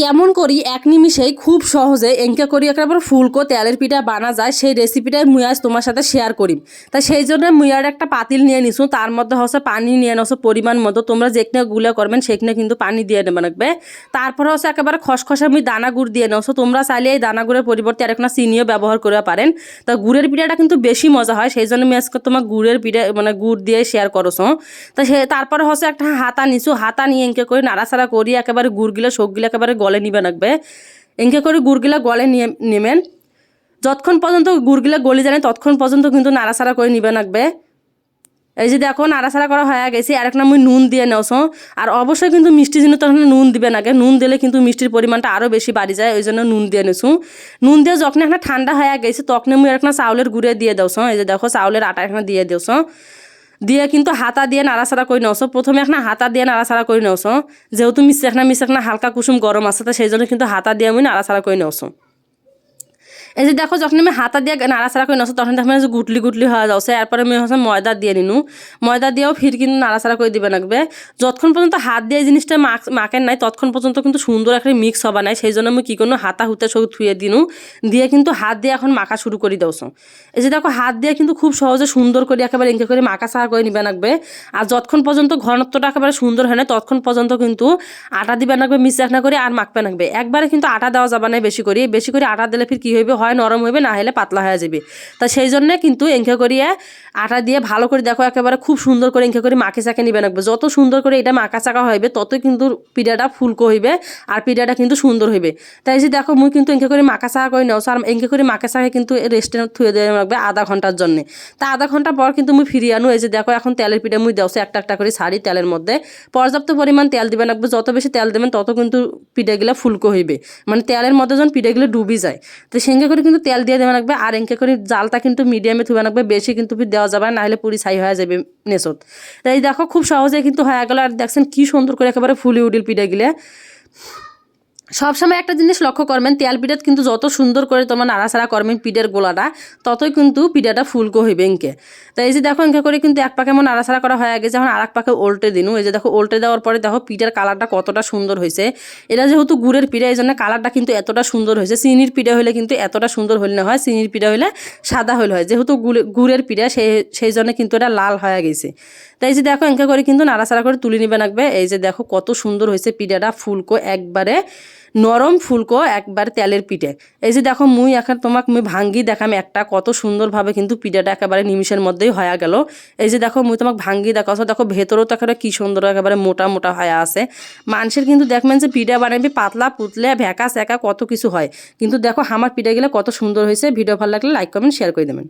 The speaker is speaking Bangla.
কেমন করি? এক নিমিষেই খুব সহজে এঁকে করি একেবারে ফুলকো তেলের পিঠা বানা যায়, সেই রেসিপিটাই মুই আজ তোমার সাথে শেয়ার করি তাই সেই জন্য মুইয়ার একটা পাতিল নিয়ে নিছু তার মধ্যে হচ্ছে পানি নিয়ে নেছো পরিমাণ মতো, তোমরা যেখানে গুলা করবেন সেখানে কিন্তু পানি দিয়ে নেবে লাগবে তারপরে হচ্ছে একেবারে খসখসে আমি দানা গুড় দিয়ে নেছো তোমরা চাইলে এই দানা গুড়ের পরিবর্তে আর একটা চিনিও ব্যবহার করতে পারেন। তা গুড়ের পিঠাটা কিন্তু বেশি মজা হয়, সেই জন্য আমি আজকে তোমার গুড়ের পিঠা মানে গুড় দিয়ে শেয়ার করছ তা সে, তারপরে হচ্ছে একটা হাতা নিছু হাতা নিয়ে এঁকে করে, নাড়াচাড়া করি, একেবারে গুড়গুলো, শোকগুলো একেবারে গলে নিবে লাগবে এঁকে করে গুড়গুলো গলে নিয়ে নেবেন যতক্ষণ পর্যন্ত গুড়গুলো গলি জানে ততক্ষণ পর্যন্ত কিন্তু নাড়াচাড়া করে নিবে লাগবে এই যে দেখো, নাড়াচাড়া করা হয়ে গেছে। আর একটা মুই নুন দিয়ে নেওছো। আর অবশ্যই কিন্তু মিষ্টি জিনিস তখন নুন দিবে নাকি। নুন দিলে কিন্তু মিষ্টির পরিমাণটা আরও বেশি বাড়ি যায়, ওই জন্য নুন দিয়ে নেছো। নুন দিয়ে যখন একটা ঠান্ডা হয়ে গেছে তখন মুই একটা চাউলের গুঁড়ে দিয়ে দেওছো। এই যে দেখো, চাউলের আটা এখানে দিয়ে দেওছো। দিয়ে কিন্তু হাতা দিয়ে নাড়াচাড়া করে নেওছো প্রথমে এখন হাতা দিয়ে নাড়াচাড়া করে নেওছো যেহেতু মিশে এখন মিশে এখন হালকা কুসুম গরম আছে, তো সেই জন্য কিন্তু হাতা দিয়ে আমি নাড়াচাড়া করে নেওছো এই যে দেখো, যখন আমি হাতা দিয়ে নাড়াচাড়া করে নেছো তখন দেখবেন যে গুটলি গুটলি হয়ে যাচ্ছে এরপরে আমি হচ্ছে ময়দা দিয়ে নিনু। ময়দা দিয়েও ফির কিন্তু নাড়াচাড়া করে দিবে লাগবে যতক্ষণ পর্যন্ত হাত দিয়ে জিনিসটা মাখ মাখেন নাই, ততক্ষণ পর্যন্ত কিন্তু সুন্দর একটা মিক্স হবা নাই সেই জন্য আমি কী করব হাতা হুতে সব থুয়ে দিনু। দিয়ে কিন্তু হাত দিয়ে এখন মাখা শুরু করে দেওছো এই যে দেখো, হাত দিয়ে কিন্তু খুব সহজে সুন্দর করে একেবারে ইনকে করে মাখা চাড়া করে নিবে লাগবে আর যতক্ষণ পর্যন্ত ঘনত্বটা একেবারে সুন্দর হয় না, ততক্ষণ পর্যন্ত কিন্তু আটা দিবে লাগবে মিক্স না করে আর মাখবে লাগবে একবারে কিন্তু আটা দেওয়া যাবে না বেশি করে। বেশি করে আটা দিলে ফির কী হইবে? হয়, নরম হইবে, না হলে পাতলা হয়ে যাবে। তা সেই জন্যে কিন্তু এঁকে করিয়ে আটা দিয়ে ভালো করে দেখো, একেবারে খুব সুন্দর করে এঁকে করে মাখে চাকে নিবে লাগবে যত সুন্দর করে এটা মাখা চাকা হইবে, ততই কিন্তু পিঠাটা ফুলকো হইবে আর পিঠাটা কিন্তু সুন্দর হইবে। তাই যে দেখো, মুই কিন্তু এঁকে করে মাখা চাকা করে নেও আর এঁকে করে মাখা চাকা কিন্তু রেস্টে থুয়ে দেওয়া লাগবে আধা ঘণ্টার জন্য। তা আধা ঘণ্টা পর কিন্তু মুই ফিরিয়ে আনো, এই যে দেখো, এখন তেলের পিঠা মুই দেওছে, একটা একটা করে ছাড়ি তেলের মধ্যে। পর্যাপ্ত পরিমাণ তেল দিবে লাগবে, যত বেশি তেল দেবেন তত কিন্তু পিঠাগুলো ফুলকো হইবে। মানে তেলের মধ্যে যখন পিঠাগুলো ডুবি যায়, তো সেঙ্গে করে কিন্তু তেল দিয়ে দেওয়া লাগবে। আর এঙ্কে করে জালটা কিন্তু মিডিয়ামে থুবে লাগবে। বেশি কিন্তু দেওয়া যাবে না হলে পুরি ছাই হয়ে যাবে নেচত। তাই দেখো, খুব সহজে কিন্তু হয়ে গেল। আর দেখছেন কি সুন্দর করে একেবারে ফুলি উডিল পিঠাগুলো সবসময় একটা জিনিস লক্ষ্য করবেন, তেল পিঠাত কিন্তু যত সুন্দর করে তোমার নাড়াচাড়া করবেন পিঠের গোলাটা, ততই কিন্তু পিঠাটা ফুলকো হইবে এঁকে তাই এই যে দেখো এঁকে করে কিন্তু এক পাকে এমন নাড়াচাড়া করা হয়ে গেছে, এখন আর এক পাকে উল্টে দিনু। এই যে দেখো উল্টে দেওয়ার পরে দেখো পিঠার কালারটা কতটা সুন্দর হয়েছে এটা যেহেতু গুড়ের পিঠা, এই জন্য কালারটা কিন্তু এতটা সুন্দর হয়েছে চিনির পিঠা হলে কিন্তু এতটা সুন্দর হলে না হয়, চিনির পিঠা হলে সাদা হলে হয়। যেহেতু গুড়ে- গুড়ের পিঠা সেই সেই জন্য কিন্তু এটা লাল হয়ে গেছে। তাই যে দেখো এঁকে করে কিন্তু নাড়াচাড়া করে তুলে নিবে লাগবে এই যে দেখো কত সুন্দর হয়েছে পিঠাটা ফুলকো একবারে। নরম ফুলকো একবার তেলের পিঠে। এই যে দেখো, মুই এখন তোমাক, মুই ভাঙ্গি দেখাম একটা, কত সুন্দরভাবে কিন্তু পিঠাটা একেবারে নিমিষের মধ্যেই হয়ে গেল। এই যে দেখো, মুই তোমাক ভাঙ্গি দেখাচ্ছ, দেখো ভেতরেও তো একেবারে কী সুন্দর একেবারে মোটা মোটা হয়ে আছে। মানুষের কিন্তু দেখবেন যে পিঠা বানাবি, পাতলা, পুতলে ভেকা সেকা কত কিছু হয়। কিন্তু দেখো, আমার পিঠা গেলে কত সুন্দর হয়েছে। ভিডিও ভালো লাগলে লাইক কমেন্ট শেয়ার করে দেবেন।